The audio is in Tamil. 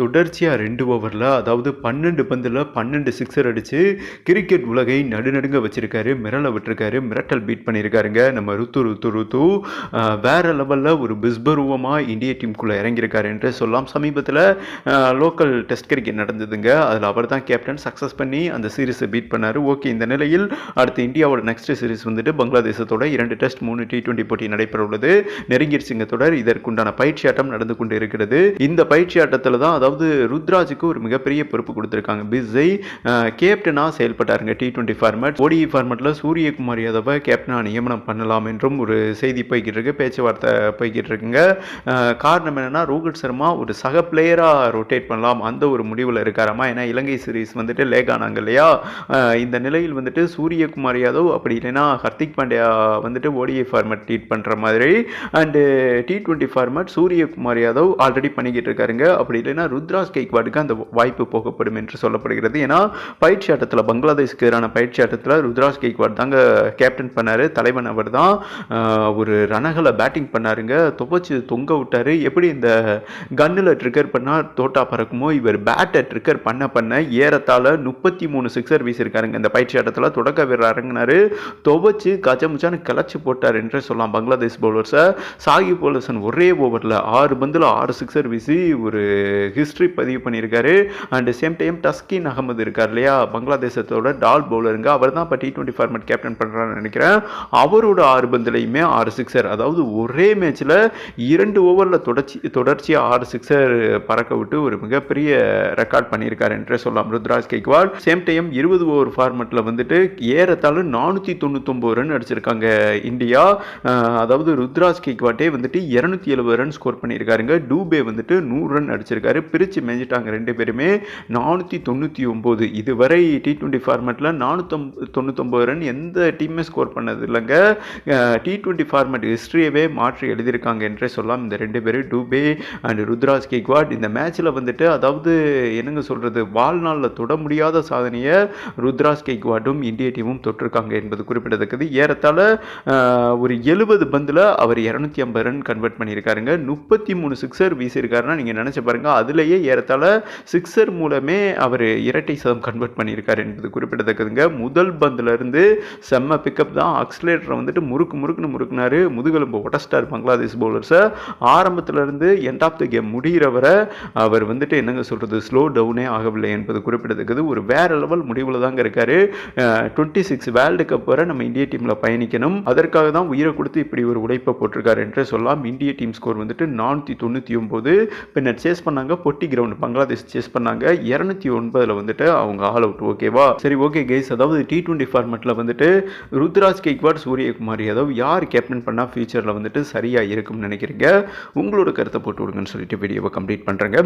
தொடர்ச்சியாக ரெண்டு ஓவரில் அதாவது பன்னெண்டு பந்தில் பன்னெண்டு சிக்ஸர் அடித்து கிரிக்கெட் உலகை நடுநடுங்க வச்சுருக்காரு மிரள விட்டுருக்காரு மிரட்டல் பீட் பண்ணியிருக்காருங்க நம்ம ருத்து ருத்து ருத்து வேறு லெவலில் ஒரு பிஸ்பருவமாக இந்திய டீமுக்குள்ளே இறங்கியிருக்காரு என்று சொல்லலாம். சமீபத்தில் லோக்கல் டெஸ்ட் கிரிக்கெட் நடந்ததுங்க. அதில் அவர் தான் கேப்டன் சக்ஸஸ் பண்ணி அந்த சீரிஸை பீட் பண்ணார். ஓகே இந்த நிலையில் அடுத்து இந்தியாவோட நெக்ஸ்ட் சீரிஸ் வந்துட்டு பங்களாதேசத்தோட இரண்டு டெஸ்ட் மூணு டி டுவெண்ட்டி போட்டி நடைபெற உள்ளது நெருங்கிருச்சுங்க தொடர். இதற்குண்டான பயிற்சி ஆட்டம் நடந்து கொண்டு இருக்கிறது இந்த பயிற்சி ஆட்டத்தில் தான் அதாவது ருத்ராஜுக்கு ஒரு மிகப்பெரிய பொறுப்பு கொடுத்துருக்காங்க. பிஸை கேப்டனாக செயல்பட்டாருங்க டி டுவெண்ட்டி ஃபார்மேட் ஓடிஐ ஃபார்மேட்டில் சூரியகுமார் யாதவை கேப்டனாக நியமனம் பண்ணலாம் என்றும் ஒரு செய்தி போய்கிட்டு இருக்கு பேச்சுவார்த்தை போய்கிட்டு இருக்குங்க காரணம் என்னென்னா ரோஹித் சர்மா ஒரு சக பிளேயராக ரொட்டேட் பண்ணலாம். அந்த ஒரு முடிவில் இருக்காராமா? ஏன்னா இலங்கை சீரிஸ் வந்துட்டு லேக் ஆனாங்க இல்லையா? இந்த நிலையில் வந்துட்டு சூரியகுமார் யாதவ் அப்படி இல்லைன்னா ஹர்திக் பாண்டியா வந்துட்டு ஓடிஐ ஃபார்மேட் ட்ரீட் பண்ணுற மாதிரி. And T twenty format Suryakumar Yadav already பண்ணிக்கிட்டு இருக்காருங்க அப்படி இல்லைன்னா ருத்ராஸ் கெய்க்வாடுக்கு அந்த வாய்ப்பு போகப்படும் என்று சொல்லப்படுகிறது. ஏன்னா பயிற்சி ஆட்டத்தில் பங்களாதேஷ்க்கு எதிரான பயிற்சி ஆட்டத்தில் ருத்ராஸ் கெய்க்வாட் தாங்க கேப்டன் பண்ணார் தலைவன் அவர் தான் ஒரு ரணகளை பேட்டிங் பண்ணாருங்க. துவச்சி தொங்க விட்டார். எப்படி இந்த கன்னில் ட்ரிக்கர் பண்ணால் தோட்டா பறக்குமோ? இவர் பேட்டை ட்ரிக்கர் பண்ண பண்ண ஏறத்தாழ முப்பத்தி மூணு சிக்ஸர் வீசியிருக்காருங்க. இந்த பயிற்சி ஆட்டத்தில் தொடக்க வீரர் இறங்கினார். துவச்சி கச்சமுச்சான்னு கிளச்சி போட்டார் என்று சொல்லலாம் பங்களாதேஷ் பவுலர்ஸை சாகி போலசன் ஒரே ஓவரில் ஆறு பந்தில் ஆறு சிக்ஸர் வீசி ஒரு ஹிஸ்ட்ரி பதிவு பண்ணியிருக்காரு. And same time Taskin Ahmed இருக்கார் இல்லையா? பங்களாதேசத்தோட டால் பவுலருங்க அவர் தான் இப்போ டி டுவெண்ட்டி ஃபார்மேட் கேப்டன் பண்ணுறான்னு நினைக்கிறேன். அவரோட ஆறு பந்துலையுமே ஆறு சிக்ஸர் அதாவது ஒரே மேட்ச்சில் இரண்டு ஓவரில் தொடர்ச்சி தொடர்ச்சியாக ஆறு சிக்ஸர் பறக்க விட்டு ஒரு மிகப்பெரிய ரெக்கார்ட் பண்ணியிருக்காரு என்றே சொல்லலாம். ருத்ராஜ் கெய்க்வாட் சேம் டைம் இருபது ஓவர் ஃபார்மெட்டில் வந்துட்டு ஏறத்தாலும் நானூற்றி தொண்ணூத்தொம்பது ரன் அடிச்சிருக்காங்க இந்தியா. அதாவது ருத்ராஜ் கெய்க்வாட்டே வந்துட்டு இரநூத்தி எழுபது ரன் ஸ்கோர் பண்ணியிருக்காருங்க. டூபே வந்துட்டு நூறு ரன் அடிச்சிருக்காரு. பிரித்து மேஞ்சிட்டாங்க ரெண்டு பேருமே. நானூற்றி தொண்ணூற்றி ஒம்பது இதுவரை டி ட்வெண்ட்டி ஃபார்மேட்டில் நானூற்றொம் தொண்ணூற்றொம்பது ரன் எந்த டீமே ஸ்கோர் பண்ணது இல்லைங்க. டி ட்வெண்ட்டி ஃபார்மேட் ஹிஸ்ட்ரியவே மாற்றி எழுதியிருக்காங்க என்றே சொல்லலாம். இந்த ரெண்டு பேரும் டூபே அண்ட் ருத்ராஜ் கேக்வாட் இந்த மேட்ச்சில் வந்துட்டு அதாவது என்னங்க சொல்கிறது வாழ்நாளில் தொட முடியாத சாதனையை ருத்ராஜ் கேக்வாட்டும் இந்திய டீமும் தொட்டிருக்காங்க என்பது குறிப்பிடத்தக்கது. ஏறத்தாழ ஒரு எழுபது பந்தில் அவர் இரநூத்தி ஐம்பது ரன் கன்வெர்ட் பண்ணியிருக்காருங்க. முப்பத்தி மூணு சிக்ஸர் வீசியிருக்காருன்னா நீங்கள் நினச்சி பாருங்க அதுலேயே ஏறத்தாழ சிக்ஸர் மூலமே அவர் இரட்டை சதம் கன்வெர்ட் பண்ணியிருக்காரு என்பது குறிப்பிடத்தக்கதுங்க. முதல் பந்துல இருந்து செம்ம பிக்கப் தான். ஆக்சிலேட்டரை வந்துட்டு முறுக்கு முறுக்குன்னு முறுக்குனாரு. முதுகெலும்பு உடச்சிட்டார் பங்களாதேஷ் பவுலர்ஸை ஆரம்பத்திலிருந்து எண்ட் ஆஃப் த கேம் முடிகிற வரை அவர் வந்துட்டு என்னங்க சொல்கிறது ஸ்லோ டவுனே ஆகவில்லை என்பது குறிப்பிடத்தக்கது. ஒரு வேற லெவல் முடிவில் தாங்க இருக்கார். டுவெண்ட்டி சிக்ஸ் வேர்ல்டு கப் வரை நம்ம இந்திய டீமில் பயணிக்கணும். அதற்காக தான் உயிரை கொடுத்து இப்படி ஒரு உழைப்பை போட்டிருக்காரு என்றே சொல்லலாம். இந்திய டீம் ஸ்கோர் வந்துட்டு நானூற்றி தொண்ணூற்றி ஒம்பது பின்னர் சேஸ் பண்ணாங்க பொட்டி கிரவுண்ட் பங்களாதேஷ் சேஸ் பண்ணாங்க. இரநூத்தி ஒன்பதில் வந்துட்டு அவங்க ஆல் அவுட் ஓகேவா சரி ஓகே கைஸ் அதாவது டி டுவெண்ட்டி ஃபார்மேட்டில் வந்துட்டு ருத்ராஜ் கெய்க்வாட் சூரியகுமார் யாதவ் யார் கேப்டன் பண்ணால் ஃபியூச்சரில் வந்துட்டு சரியாக இருக்கும்னு நினைக்கிறீங்க? உங்களோட கருத்தை போட்டு விடுங்கன்னு சொல்லிட்டு வீடியோவை கம்ப்ளீட் பண்ணுறேங்க